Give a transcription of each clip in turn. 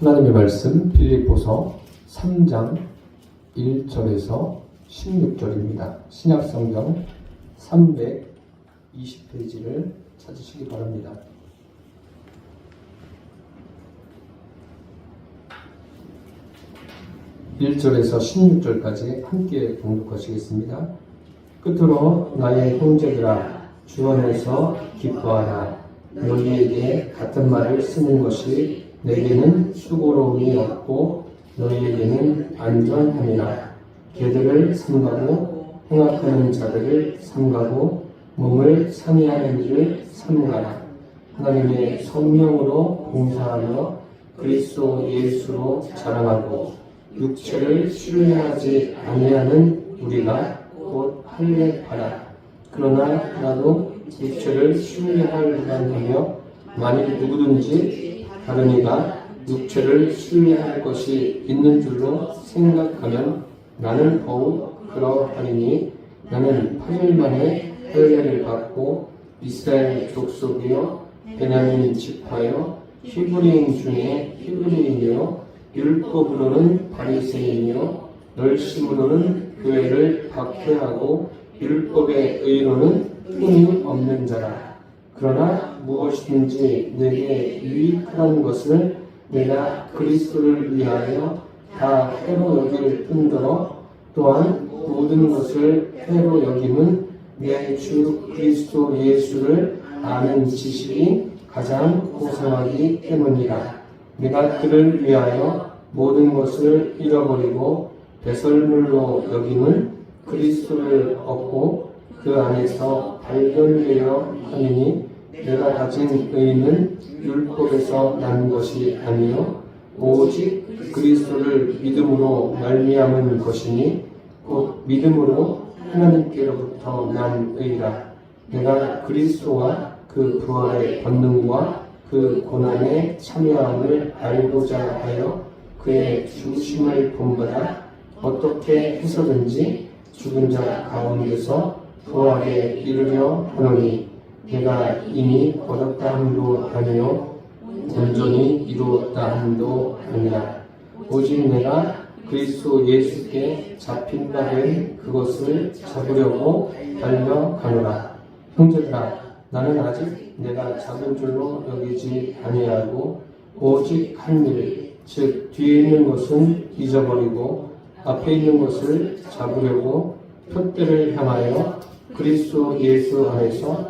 하나님의 말씀 빌립보서 3장 1절에서 16절입니다. 신약성경 320페이지를 찾으시기 바랍니다. 일절에서 16절까지 함께 공독하시겠습니다. 끝으로 나의 형제들아 주 안에서 기뻐하라 너희에게 같은 말을 쓰는 것이 내게는 수고로움이 없고 너희에게는 안전함이라. 개들을 삼가고 행악하는 자들을 삼가고 몸을 상해하는 일을 삼가라. 하나님의 성령으로 봉사하며 그리스도 예수로 자랑하고 육체를 신뢰하지 아니하는 우리가 곧 할례하라. 그러나 나도 육체를 신뢰할 만하며 만일 누구든지 다른 이가 육체를 신뢰할 것이 있는 줄로 생각하면 나는 더욱 그러하리니 나는 8일 만에 할례를 받고 이스라엘 족속이요 베냐민 지파요 히브리인 중에 히브리인이요 율법으로는 바리새인이요 널심으로는 교회를 박해하고 율법의 의로는 흠이 없는 자라. 그러나 무엇이든지 내게 유익한 것을 내가 그리스도를 위하여 다 해로 여길 뿐더러 또한 모든 것을 해로 여김은 내 주 그리스도 예수를 아는 지식이 가장 고상하기 때문이라. 내가 그를 위하여 모든 것을 잃어버리고 배설물로 여김은 그리스도를 얻고 그 안에서 발견되어 하느니 내가 가진 의는 율법에서 난 것이 아니요 오직 그리스도를 믿음으로 말미암은 것이니 곧 믿음으로 하나님께로부터 난 의라. 내가 그리스도와 그 부활의 권능과 그 고난에 참여함을 알고자 하여 그의 죽으심을 본받아 어떻게 해서든지 죽은 자 가운데서 부활에 이르려 하노니 내가 이미 얻었다 함도 아니요 온전히 이루었다 함도 아니라 오직 내가 그리스도 예수께 잡힌 바된 그것을 잡으려고 달려가노라. 형제들아 나는 아직 내가 잡은 줄로 여기지 아니하고 오직 한 일, 즉 뒤에 있는 것은 잊어버리고 앞에 있는 것을 잡으려고 표대를 향하여 그리스도 예수 안에서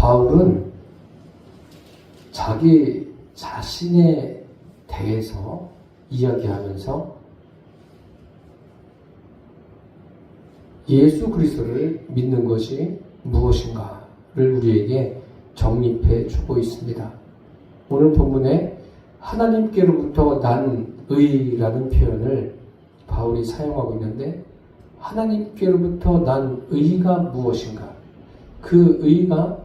바울은 자기 자신에 대해서 이야기하면서 예수 그리스도를 믿는 것이 무엇인가를 우리에게 정립해 주고 있습니다. 오늘 본문에 하나님께로부터 난 의라는 표현을 바울이 사용하고 있는데 하나님께로부터 난 의가 무엇인가? 그 의가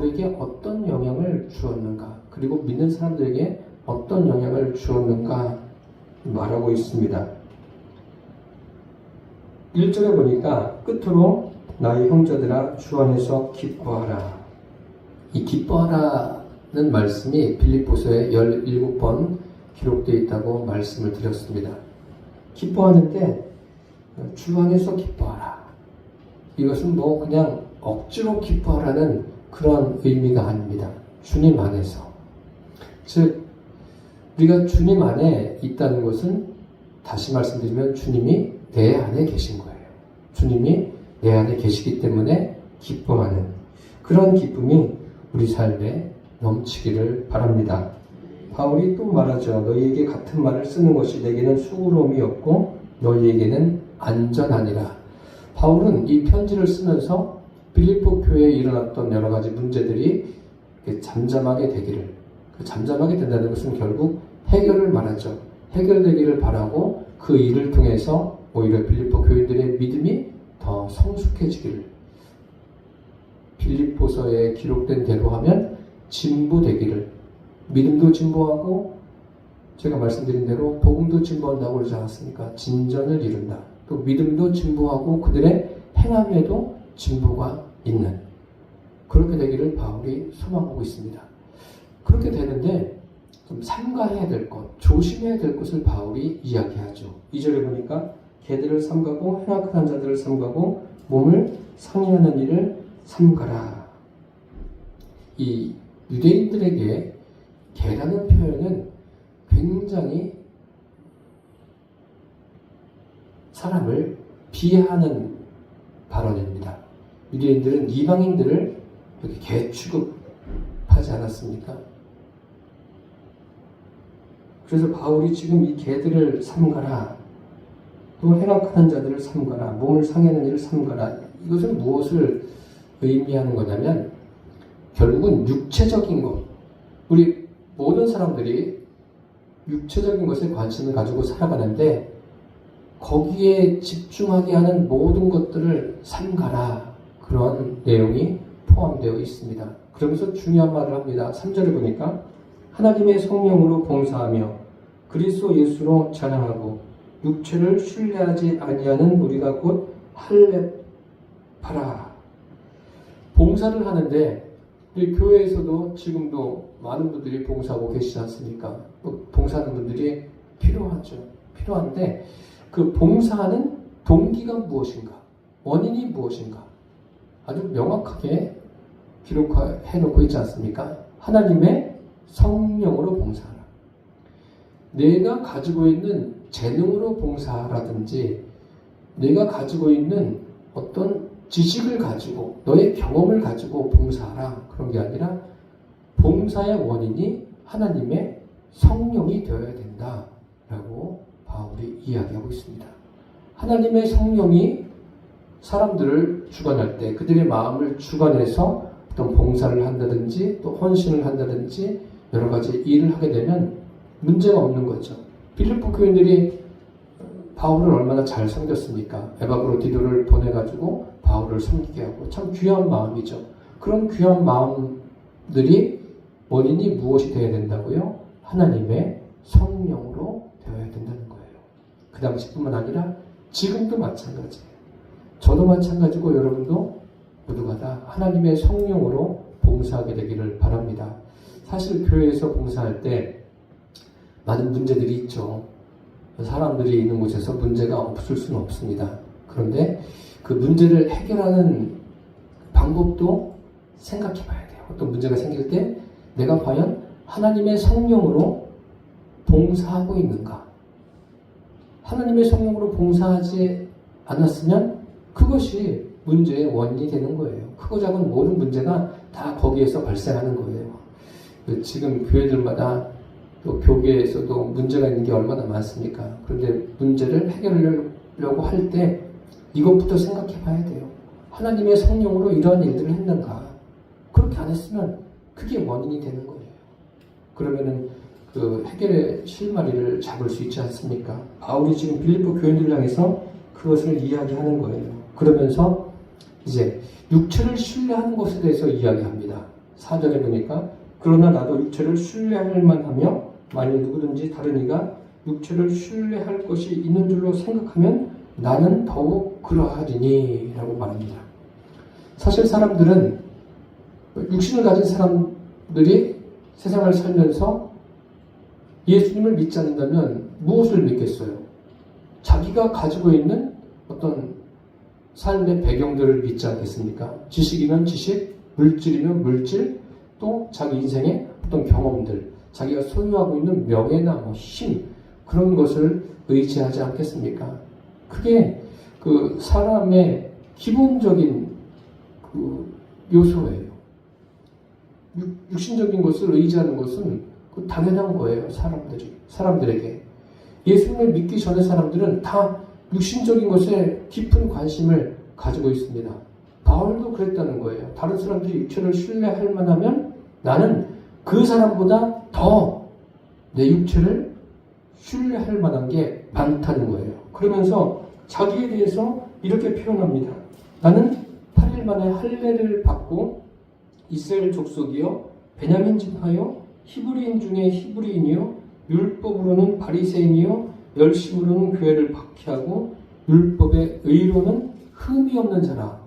바울에게 어떤 영향을 주었는가? 그리고 믿는 사람들에게 어떤 영향을 주었는가? 말하고 있습니다. 1절에 보니까 끝으로 나의 형제들아 주 안에서 기뻐하라. 이 기뻐하라는 말씀이 빌립보서에 17번 기록되어 있다고 말씀을 드렸습니다. 기뻐하는데 주 안에서 기뻐하라. 이것은 뭐 그냥 억지로 기뻐하라는 그런 의미가 아닙니다. 주님 안에서. 즉, 우리가 주님 안에 있다는 것은 다시 말씀드리면 주님이 내 안에 계신 거예요. 주님이 내 안에 계시기 때문에 기뻐하는 그런 기쁨이 우리 삶에 넘치기를 바랍니다. 바울이 또 말하죠. 너희에게 같은 말을 쓰는 것이 내게는 수고로움이 없고 너희에게는 안전하니라. 바울은 이 편지를 쓰면서 빌립보 교회에 일어났던 여러 가지 문제들이 잠잠하게 되기를 그 잠잠하게 된다는 것은 결국 해결을 말하죠. 해결되기를 바라고 그 일을 통해서 오히려 빌립보 교인들의 믿음이 더 성숙해지기를 빌립보서에 기록된 대로 하면 진보되기를 믿음도 진보하고 제가 말씀드린 대로 복음도 진보한다고 그러지 않았습니까? 진전을 이룬다. 또 믿음도 진보하고 그들의 행함에도 진보가 있는 그렇게 되기를 바울이 소망하고 있습니다. 그렇게 되는데 좀 삼가해야 될 것, 조심해야 될 것을 바울이 이야기하죠. 2절에 보니까 개들을 삼가고 행악한 자들을 삼가고 몸을 상해하는 일을 삼가라. 이 유대인들에게 개라는 표현은 굉장히 사람을 비하하는 발언입니다. 유대인들은 이방인들을 이렇게 개 취급하지 않았습니까? 그래서 바울이 지금 이 개들을 삼가라, 또 행악하는 자들을 삼가라, 몸을 상하는 일을 삼가라. 이것은 무엇을 의미하는 거냐면 결국은 육체적인 것. 우리 모든 사람들이 육체적인 것에 관심을 가지고 살아가는데 거기에 집중하게 하는 모든 것들을 삼가라. 그런 내용이 포함되어 있습니다. 그러면서 중요한 말을 합니다. 3절을 보니까 하나님의 성령으로 봉사하며 그리스도 예수로 찬양하고 육체를 신뢰하지 아니하는 우리가 곧 할례파라. 봉사를 하는데 우리 교회에서도 지금도 많은 분들이 봉사하고 계시지 않습니까? 또 봉사하는 분들이 필요하죠. 필요한데 그 봉사하는 동기가 무엇인가? 원인이 무엇인가? 아주 명확하게 기록해 놓고 있지 않습니까? 하나님의 성령으로 봉사하라. 내가 가지고 있는 재능으로 봉사라든지 내가 가지고 있는 어떤 지식을 가지고 너의 경험을 가지고 봉사하라 그런 게 아니라 봉사의 원인이 하나님의 성령이 되어야 된다라고 바울이 이야기하고 있습니다. 하나님의 성령이 사람들을 주관할 때 그들의 마음을 주관해서 어떤 봉사를 한다든지 또 헌신을 한다든지 여러 가지 일을 하게 되면 문제가 없는 거죠. 필리포 교인들이 바울을 얼마나 잘 섬겼습니까? 에바브로디도를 보내가지고 바울을 섬기게 하고 참 귀한 마음이죠. 그런 귀한 마음들이 원인이 무엇이 되어야 된다고요? 하나님의 성령으로 되어야 된다는 거예요. 그 당시뿐만 아니라 지금도 마찬가지예요. 저도 마찬가지고 여러분도 모두가 다 하나님의 성령으로 봉사하게 되기를 바랍니다. 사실 교회에서 봉사할 때 많은 문제들이 있죠. 사람들이 있는 곳에서 문제가 없을 수는 없습니다. 그런데 그 문제를 해결하는 방법도 생각해 봐야 돼요. 어떤 문제가 생길 때 내가 과연 하나님의 성령으로 봉사하고 있는가? 하나님의 성령으로 봉사하지 않았으면 그것이 문제의 원인이 되는 거예요. 크고 작은 모든 문제가 다 거기에서 발생하는 거예요. 지금 교회들마다 또 교계에서도 문제가 있는 게 얼마나 많습니까? 그런데 문제를 해결하려고 할 때 이것부터 생각해 봐야 돼요. 하나님의 성령으로 이러한 일들을 했는가? 그렇게 안 했으면 그게 원인이 되는 거예요. 그러면은 그 해결의 실마리를 잡을 수 있지 않습니까? 바울이 지금 빌립보 교인들을 향해서 그것을 이야기하는 거예요. 그러면서 이제 육체를 신뢰하는 것에 대해서 이야기합니다. 사절에 보니까 그러나 나도 육체를 신뢰할 만하며 만일 누구든지 다른 이가 육체를 신뢰할 것이 있는 줄로 생각하면 나는 더욱 그러하리니 라고 말합니다. 사실 사람들은 육신을 가진 사람들이 세상을 살면서 예수님을 믿지 않는다면 무엇을 믿겠어요? 자기가 가지고 있는 어떤 삶의 배경들을 믿지 않겠습니까? 지식이면 지식, 물질이면 물질, 또 자기 인생의 어떤 경험들, 자기가 소유하고 있는 명예나 뭐 힘, 그런 것을 의지하지 않겠습니까? 그게 그 사람의 기본적인 그 요소예요. 육, 신적인 것을 의지하는 것은 그 당연한 거예요. 사람들이 사람들에게 예수님을 믿기 전에 사람들은 다 육신적인 것에 깊은 관심을 가지고 있습니다. 바울도 그랬다는 거예요. 다른 사람들이 육체를 신뢰할 만하면 나는 그 사람보다 더 내 육체를 신뢰할 만한 게 많다는 거예요. 그러면서 자기에 대해서 이렇게 표현합니다. 나는 8일 만에 할례를 받고 이스라엘 족속이요 베냐민 지파요 히브리인 중에 히브리인이요 율법으로는 바리새인이요 열심으로는 교회를 박해하고 율법의 의로는 흠이 없는 자라.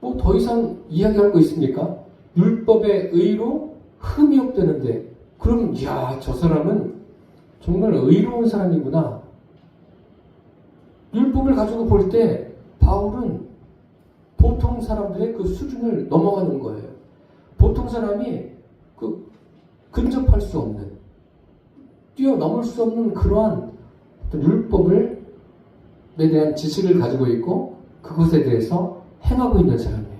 뭐 더 이상 이야기할 거 있습니까? 율법의 의로 흠이 없다는데 그럼 야 저 사람은 정말 의로운 사람이구나. 율법을 가지고 볼 때 바울은 보통 사람들의 그 수준을 넘어가는 거예요. 보통 사람이 그 근접할 수 없는 뛰어넘을 수 없는 그러한 율법을 에 대한 지식을 가지고 있고 그것에 대해서 행하고 있는 사람이에요.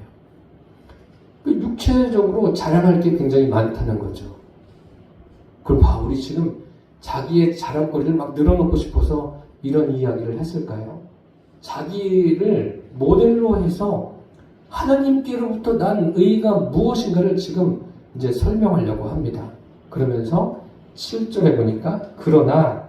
그 육체적으로 자랑할 게 굉장히 많다는 거죠. 그럼 바울이 지금 자기의 자랑거리를 막 늘어놓고 싶어서 이런 이야기를 했을까요? 자기를 모델로 해서 하나님께로부터 난 의가 무엇인가를 지금 이제 설명하려고 합니다. 그러면서 7절에 보니까 그러나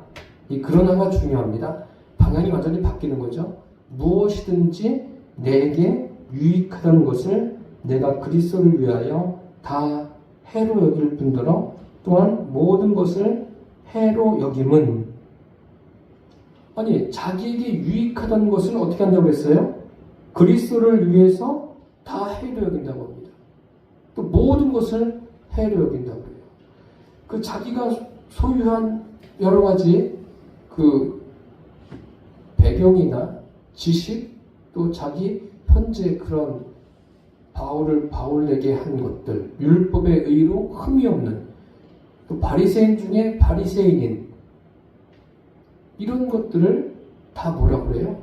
이 그러나가 중요합니다. 방향이 완전히 바뀌는 거죠. 무엇이든지 내게 유익하다는 것을 내가 그리스도를 위하여 다 해로 여길 뿐더러 또한 모든 것을 해로 여김은 아니 자기에게 유익하다는 것을 어떻게 한다고 했어요? 그리스도를 위해서 다 해로 여긴다고 합니다. 또 모든 것을 해로 여긴다고 해요. 그 자기가 소유한 여러 가지 그 배경이나 지식 또 자기 현재 그런 바울을 바울에게 한 것들 율법의 의로 흠이 없는 또 바리새인 중에 바리새인인 이런 것들을 다 뭐라 그래요?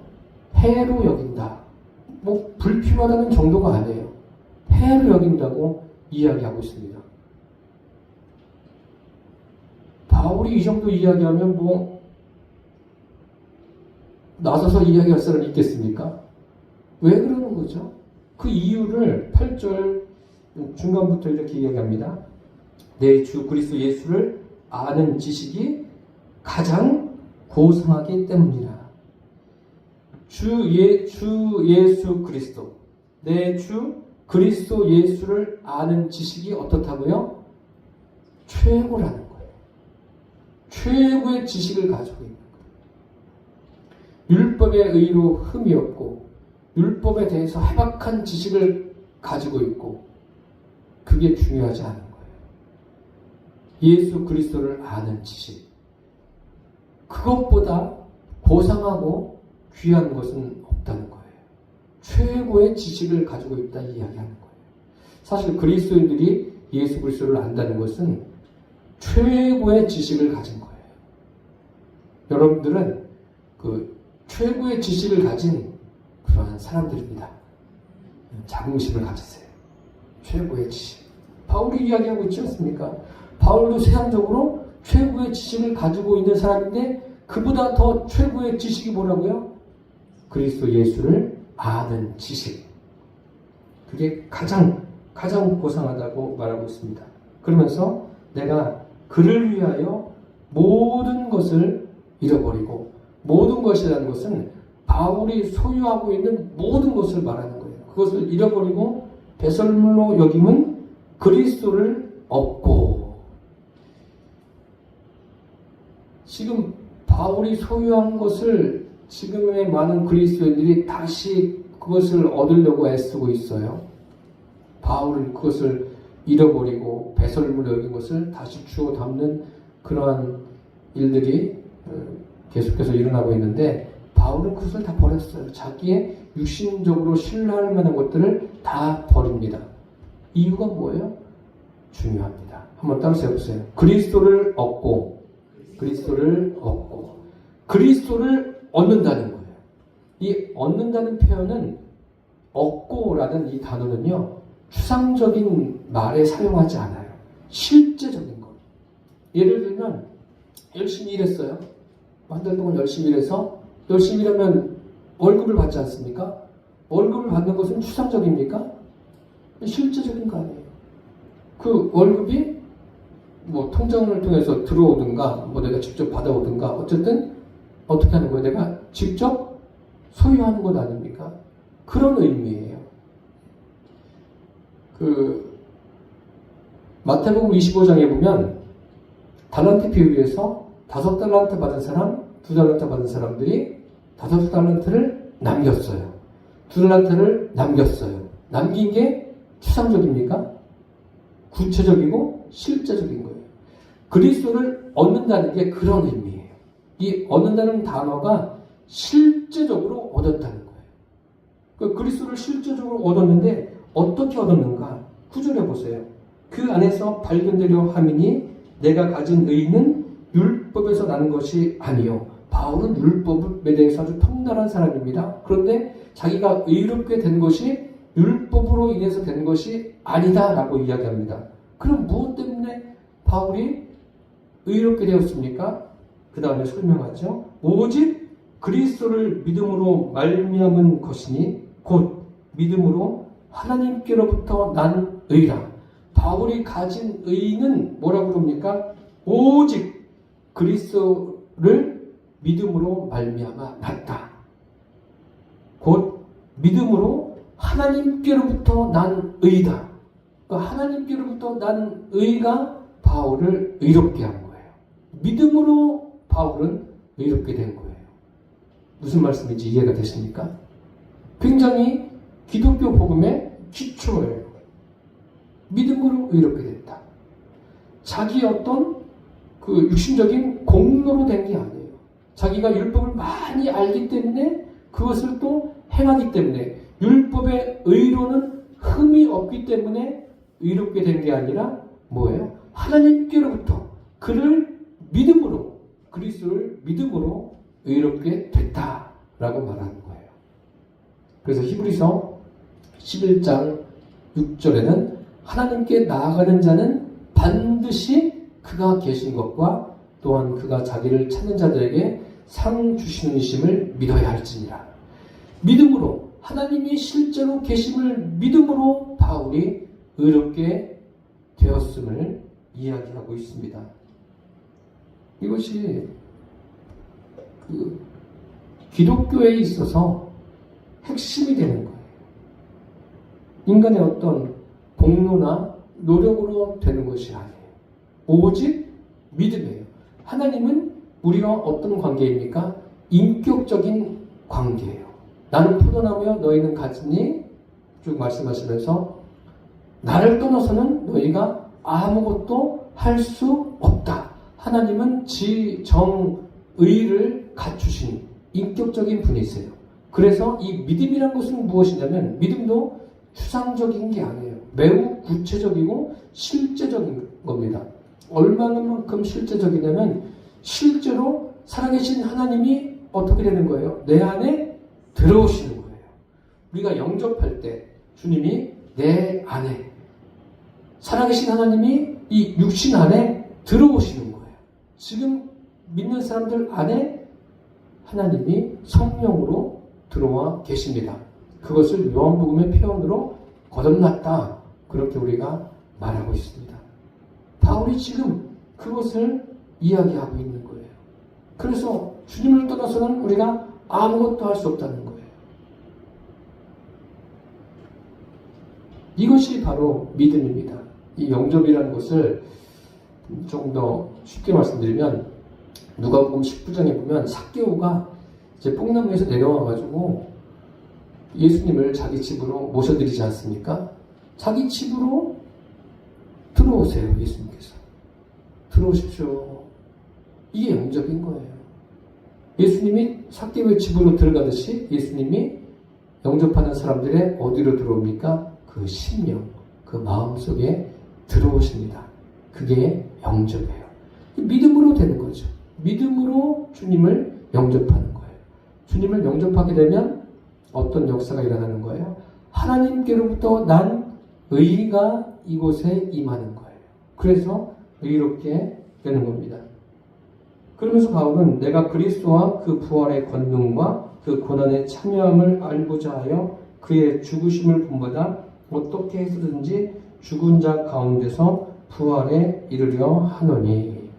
해로 여긴다. 뭐 불필요하다는 정도가 아니에요. 해로 여긴다고 이야기하고 있습니다. 바울이 이 정도 이야기하면 뭐 나서서 이야기할 사람이 있겠습니까? 왜 그러는 거죠? 그 이유를 8절 중간부터 이렇게 이야기합니다. 내 주 그리스도 예수를 아는 지식이 가장 고상하기 때문이라. 주, 예, 주 예수 그리스도. 내 주 그리스도 예수를 아는 지식이 어떻다고요? 최고라는 거예요. 최고의 지식을 가지고 있는. 율법의 의로 흠이 없고, 율법에 대해서 해박한 지식을 가지고 있고, 그게 중요하지 않은 거예요. 예수 그리스도를 아는 지식. 그것보다 고상하고 귀한 것은 없다는 거예요. 최고의 지식을 가지고 있다 이야기하는 거예요. 사실 그리스도인들이 예수 그리스도를 안다는 것은 최고의 지식을 가진 거예요. 여러분들은 그 최고의 지식을 가진 그러한 사람들입니다. 자긍심을 가지세요. 최고의 지식. 바울이 이야기하고 있지 않습니까? 바울도 세상적으로 최고의 지식을 가지고 있는 사람인데 그보다 더 최고의 지식이 뭐라고요? 그리스도 예수를 아는 지식. 그게 가장 가장 고상하다고 말하고 있습니다. 그러면서 내가 그를 위하여 모든 것을 잃어버리고 모든 것이라는 것은 바울이 소유하고 있는 모든 것을 말하는 거예요. 그것을 잃어버리고 배설물로 여김은 그리스도를 얻고 지금 바울이 소유한 것을 지금의 많은 그리스도인들이 다시 그것을 얻으려고 애쓰고 있어요. 바울은 그것을 잃어버리고 배설물로 여긴 것을 다시 주워 담는 그러한 일들이 어, 계속해서 일어나고 있는데 바울은 그것을 다 버렸어요. 자기의 육신적으로 신뢰할 만한 것들을 다 버립니다. 이유가 뭐예요? 중요합니다. 한번 따라 세워보세요. 그리스도를 얻고 그리스도를 얻고 그리스도를 얻는다는 거예요. 이 얻는다는 표현은 얻고라는 이 단어는요 추상적인 말에 사용하지 않아요. 실제적인 것. 예를 들면 열심히 일했어요. 한 달 동안 열심히 일해서 열심히 일하면 월급을 받지 않습니까? 월급을 받는 것은 추상적입니까? 실제적인 거 아니에요. 그 월급이 뭐 통장을 통해서 들어오든가 뭐 내가 직접 받아오든가 어쨌든 어떻게 하는 거예요? 내가 직접 소유하는 것 아닙니까? 그런 의미예요. 그 마태복음 25장에 보면 달란트 비율에서 다섯 달란트 받은 사람, 두 달란트 받은 사람들이 다섯 달란트를 남겼어요. 두 달란트를 남겼어요. 남긴 게 추상적입니까? 구체적이고 실제적인 거예요. 그리스도를 얻는다는 게 그런 의미예요. 이 얻는다는 단어가 실제적으로 얻었다는 거예요. 그 그리스도를 실제적으로 얻었는데 어떻게 얻었는가? 구절해 보세요. 그 안에서 발견되려 함이니 내가 가진 의는 율 법에서 나는 것이 아니요. 바울은 율법에 대해서 아주 통달한 사람입니다. 그런데 자기가 의롭게 된 것이 율법으로 인해서 된 것이 아니다라고 이야기합니다. 그럼 무엇 때문에 바울이 의롭게 되었습니까? 그 다음에 설명하죠. 오직 그리스도를 믿음으로 말미암은 것이니 곧 믿음으로 하나님께로부터 난 의라. 바울이 가진 의는 뭐라고 그럽니까? 오직 그리스도를 믿음으로 말미암아 났다. 곧 믿음으로 하나님께로부터 난 의다. 그 하나님께로부터 난 의가 바울을 의롭게 한 거예요. 믿음으로 바울은 의롭게 된 거예요. 무슨 말씀인지 이해가 되십니까? 굉장히 기독교 복음의 기초예요. 믿음으로 의롭게 됐다. 자기 어떤 그 육신적인 공로로 된 게 아니에요. 자기가 율법을 많이 알기 때문에 그것을 또 행하기 때문에 율법의 의로는 흠이 없기 때문에 의롭게 된 게 아니라 뭐예요? 하나님께로부터 그를 믿음으로 그리스도를 믿음으로 의롭게 됐다라고 말하는 거예요. 그래서 히브리서 11장 6절에는 하나님께 나아가는 자는 반드시 그가 계신 것과 또한 그가 자기를 찾는 자들에게 상 주시는 이심을 믿어야 할지니라. 믿음으로 하나님이 실제로 계심을 믿음으로 바울이 의롭게 되었음을 이야기하고 있습니다. 이것이 그 기독교에 있어서 핵심이 되는 거예요. 인간의 어떤 공로나 노력으로 되는 것이 아니에요. 오직 믿음이에요. 하나님은 우리가 어떤 관계입니까? 인격적인 관계예요. 나는 포도나무여 너희는 가지니 쭉 말씀하시면서 나를 떠나서는 너희가 아무것도 할 수 없다. 하나님은 지 정 의를 갖추신 인격적인 분이세요. 그래서 이 믿음이란 것은 무엇이냐면 믿음도 추상적인 게 아니에요. 매우 구체적이고 실제적인 겁니다. 얼마만큼 실제적이냐면 실제로 살아계신 하나님이 어떻게 되는 거예요? 내 안에 들어오시는 거예요. 우리가 영접할 때 주님이 내 안에 살아계신 하나님이 이 육신 안에 들어오시는 거예요. 지금 믿는 사람들 안에 하나님이 성령으로 들어와 계십니다. 그것을 요한복음의 표현으로 거듭났다. 그렇게 우리가 말하고 있습니다. 바울이 지금 그것을 이야기하고 있는 거예요. 그래서 주님을 떠나서는 우리가 아무것도 할 수 없다는 거예요. 이것이 바로 믿음입니다. 이 영접이라는 것을 조금 더 쉽게 말씀드리면 누가복음 19장에 보면 삭개오가 이제 뽕나무에서 내려와 가지고 예수님을 자기 집으로 모셔드리지 않습니까? 자기 집으로 들어오세요, 예수님께서. 들어오십시오. 이게 영접인 거예요. 예수님이 삭개오의 집으로 들어가듯이 예수님이 영접하는 사람들의 어디로 들어옵니까? 그 심령, 그 마음 속에 들어오십니다. 그게 영접이에요. 믿음으로 되는 거죠. 믿음으로 주님을 영접하는 거예요. 주님을 영접하게 되면 어떤 역사가 일어나는 거예요? 하나님께로부터 난 의가 이곳에 임하는 거예요. 그래서 의롭게 되는 겁니다. 그러면서 바울은 내가 그리스도와 그 부활의 권능과 그 고난의 참여함을 알고자 하여 그의 죽으심을 본받아 어떻게 해서든지 죽은 자 가운데서 부활에 이르려 하노니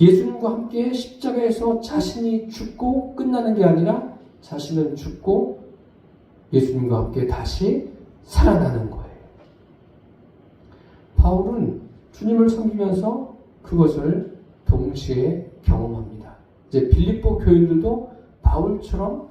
예수님과 함께 십자가에서 자신이 죽고 끝나는 게 아니라 자신은 죽고 예수님과 함께 다시 살아나는 거예요. 바울은 주님을 섬기면서 그것을 동시에 경험합니다. 이제 빌립보 교인들도 바울처럼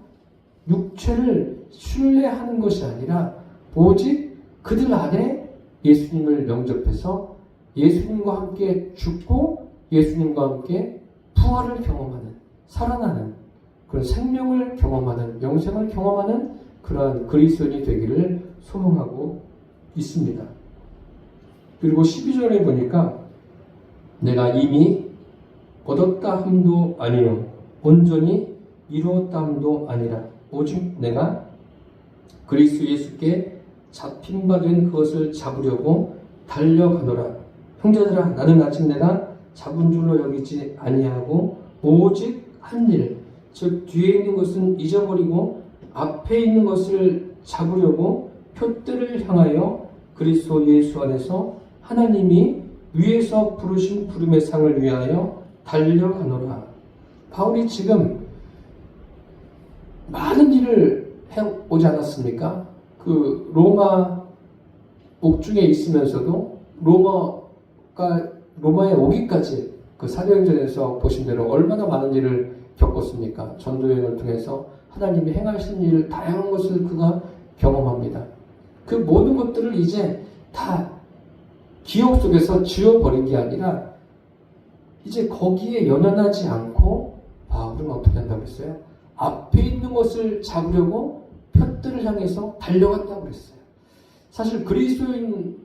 육체를 신뢰하는 것이 아니라 오직 그들 안에 예수님을 영접해서 예수님과 함께 죽고 예수님과 함께 부활을 경험하는 살아나는 그런 생명을 경험하는 영생을 경험하는 그러한 그리스도인이 되기를 소망하고 있습니다. 그리고 12절에 보니까 내가 이미 얻었다 함도 아니요 온전히 이루었다 함도 아니라 오직 내가 그리스도 예수께 잡힌 바 된 그것을 잡으려고 달려가노라. 형제들아 나는 아직 내가 잡은 줄로 여기지 아니하고 오직 한 일, 즉 뒤에 있는 것은 잊어버리고 앞에 있는 것을 잡으려고 표대를 향하여 그리스도 예수 안에서 하나님이 위에서 부르신 부름의 상을 위하여 달려가노라. 바울이 지금 많은 일을 해오지 않았습니까? 그 로마 옥중에 있으면서도 로마가 로마에 오기까지 그 사도행전에서 보신 대로 얼마나 많은 일을 겪었습니까? 전도여행을 통해서 하나님이 행하신 일 다양한 것을 그가 경험합니다. 그 모든 것들을 이제 다 기억 속에서 지워버린 게 아니라 이제 거기에 연연하지 않고 바울은 어떻게 한다고 했어요? 앞에 있는 것을 잡으려고 표들을 향해서 달려간다고 그랬어요. 사실 그리스도인들은요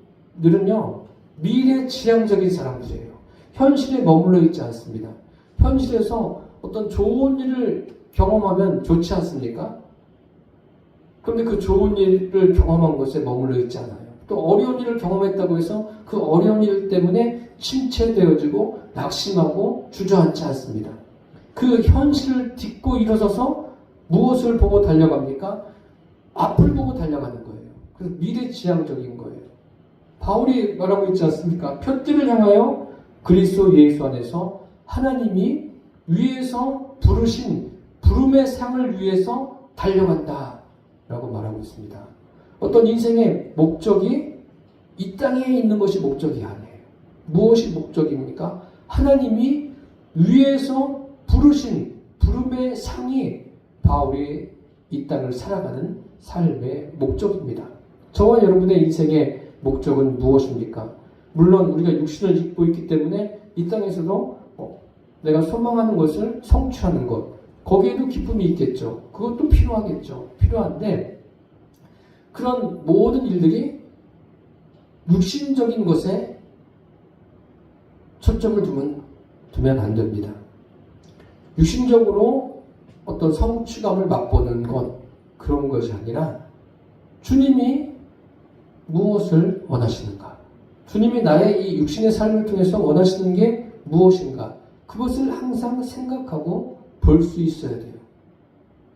미래 지향적인 사람들이에요. 현실에 머물러 있지 않습니다. 현실에서 어떤 좋은 일을 경험하면 좋지 않습니까? 그런데 그 좋은 일을 경험한 것에 머물러 있지 않아요. 또 어려운 일을 경험했다고 해서 그 어려운 일 때문에 침체되어지고 낙심하고 주저앉지 않습니다. 그 현실을 딛고 일어서서 무엇을 보고 달려갑니까? 앞을 보고 달려가는 거예요. 그래서 미래지향적인 거예요. 바울이 말하고 있지 않습니까? 표들을 향하여 그리스도 예수 안에서 하나님이 위에서 부르신 부름의 상을 위해서 달려간다. 라고 말하고 있습니다. 어떤 인생의 목적이 이 땅에 있는 것이 목적이 아니에요. 무엇이 목적입니까? 하나님이 위에서 부르신 부름의 상이 바울이 이 땅을 살아가는 삶의 목적입니다. 저와 여러분의 인생의 목적은 무엇입니까? 물론 우리가 육신을 입고 있기 때문에 이 땅에서도 어, 내가 소망하는 것을 성취하는 것, 거기에도 기쁨이 있겠죠. 그것도 필요하겠죠. 필요한데 그런 모든 일들이 육신적인 것에 초점을 두면, 두면 안 됩니다. 육신적으로 어떤 성취감을 맛보는 것, 그런 것이 아니라 주님이 무엇을 원하시는가? 주님이 나의 이 육신의 삶을 통해서 원하시는 게 무엇인가? 그것을 항상 생각하고 볼 수 있어야 돼요.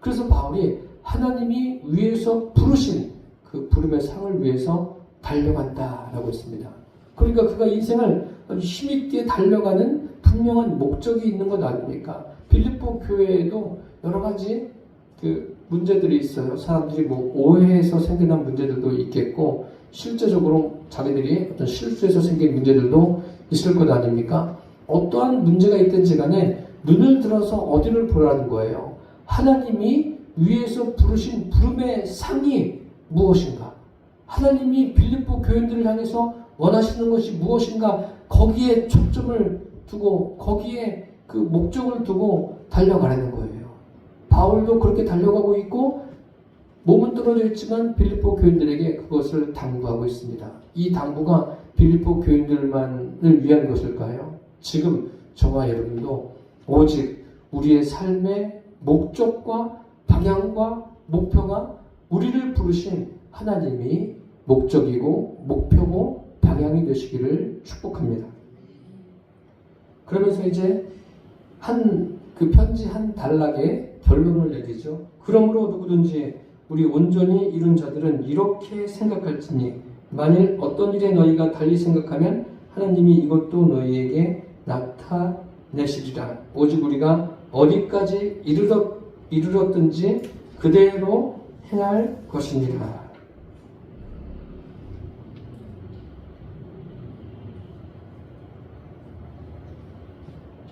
그래서 바울이 하나님이 위에서 부르신 그 부름의 상을 위해서 달려간다라고 했습니다. 그러니까 그가 인생을 힘있게 달려가는 분명한 목적이 있는 것 아닙니까? 빌립보 교회에도 여러 가지 그 문제들이 있어요. 사람들이 뭐 오해해서 생겨난 문제들도 있겠고 실제적으로 자기들이 어떤 실수해서 생긴 문제들도 있을 것 아닙니까? 어떠한 문제가 있든지 간에 눈을 들어서 어디를 보라는 거예요. 하나님이 위에서 부르신 부름의 상이 무엇인가? 하나님이 빌립보 교인들을 향해서 원하시는 것이 무엇인가? 거기에 초점을 두고 거기에 그 목적을 두고 달려가라는 거예요. 바울도 그렇게 달려가고 있고 몸은 떨어져 있지만 빌립보 교인들에게 그것을 당부하고 있습니다. 이 당부가 빌립보 교인들만을 위한 것일까요? 지금 저와 여러분도 오직 우리의 삶의 목적과 방향과 목표가 우리를 부르신 하나님이 목적이고 목표고 방향이 되시기를 축복합니다. 그러면서 이제 한 그 편지 한 단락에 결론을 내리죠. 그러므로 누구든지 우리 온전히 이룬 자들은 이렇게 생각할지니 만일 어떤 일에 너희가 달리 생각하면 하나님이 이것도 너희에게 나타내시리라. 오직 우리가 어디까지 이르렀, 이르렀든지 그대로 행할 것이니라.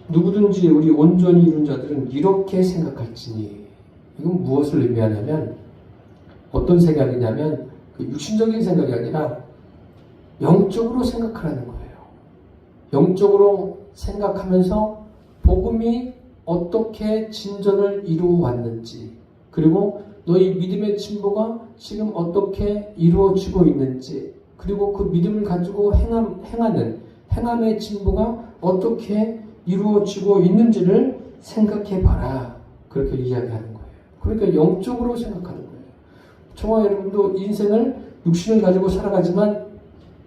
누구든지 우리 온전히 이룬 자들은 이렇게 생각할지니 이건 무엇을 의미하냐면 어떤 생각이냐면 그 육신적인 생각이 아니라 영적으로 생각하라는 거예요. 영적으로 생각하면서 복음이 어떻게 진전을 이루어 왔는지 그리고 너희 믿음의 진보가 지금 어떻게 이루어지고 있는지 그리고 그 믿음을 가지고 행함, 행하는 행함의 진보가 어떻게 이루어지고 있는지를 생각해 봐라. 그렇게 이야기하는 거예요. 그러니까 영적으로 생각하는 거예요. 저와 여러분도 인생을 육신을 가지고 살아가지만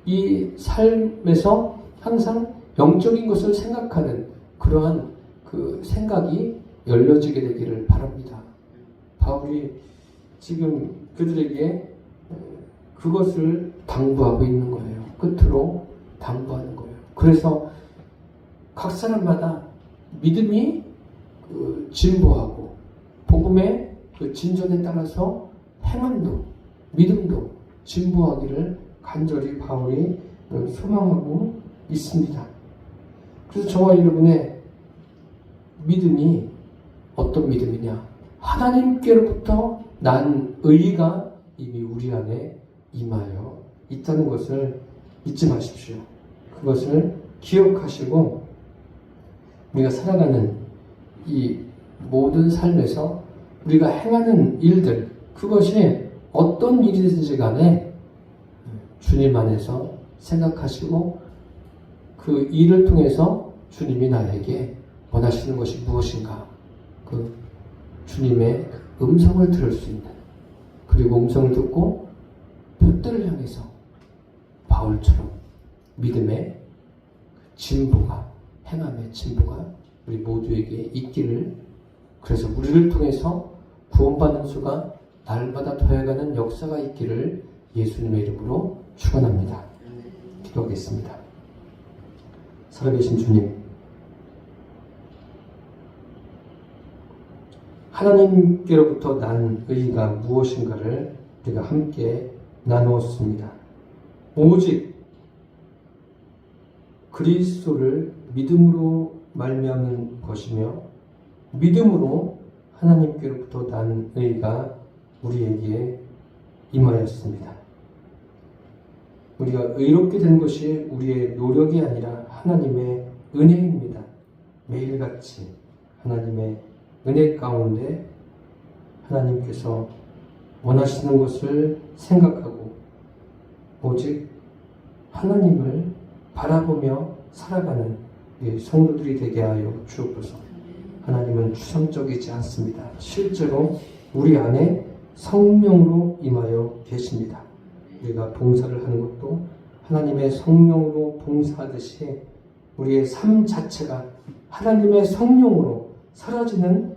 이 삶에서 항상 영적인 것을 생각하는 그러한 그 생각이 열려지게 되기를 바랍니다. 바울이 지금 그들에게 그것을 당부하고 있는 거예요. 끝으로 당부하는 거예요. 그래서 각 사람마다 믿음이 그 진보하고 복음의 그 진전에 따라서 행함도 믿음도 진보하기를 간절히 바울이 소망하고 있습니다. 그래서 저와 여러분의 믿음이 어떤 믿음이냐? 하나님께로부터 난 의가 이미 우리 안에 임하여 있다는 것을 잊지 마십시오. 그것을 기억하시고 우리가 살아가는 이 모든 삶에서 우리가 행하는 일들 그것이 어떤 일이든지 간에 주님 안에서 생각하시고 그 일을 통해서 주님이 나에게 원하시는 것이 무엇인가 그 주님의 음성을 들을 수 있는 그리고 음성을 듣고 뼈대를 향해서 바울처럼 믿음의 진보가 행함의 진보가 우리 모두에게 있기를 그래서 우리를 통해서 구원받는 수가 날마다 더해가는 역사가 있기를 예수님의 이름으로 축원합니다. 기도하겠습니다. 살아계신 주님, 하나님께로부터 난 의가 무엇인가를 우리가 함께 나누었습니다. 오직 그리스도를 믿음으로 말미암는 것이며 믿음으로 하나님께로부터 난 의가 우리에게 임하였습니다. 우리가 의롭게 된 것이 우리의 노력이 아니라 하나님의 은혜입니다. 매일같이 하나님의 은혜 가운데 하나님께서 원하시는 것을 생각하고 오직 하나님을 바라보며 살아가는 성도들이 되게 하여 주옵소서. 하나님은 추상적이지 않습니다. 실제로 우리 안에 성령으로 임하여 계십니다. 우리가 봉사를 하는 것도 하나님의 성령으로 봉사하듯이 우리의 삶 자체가 하나님의 성령으로 사라지는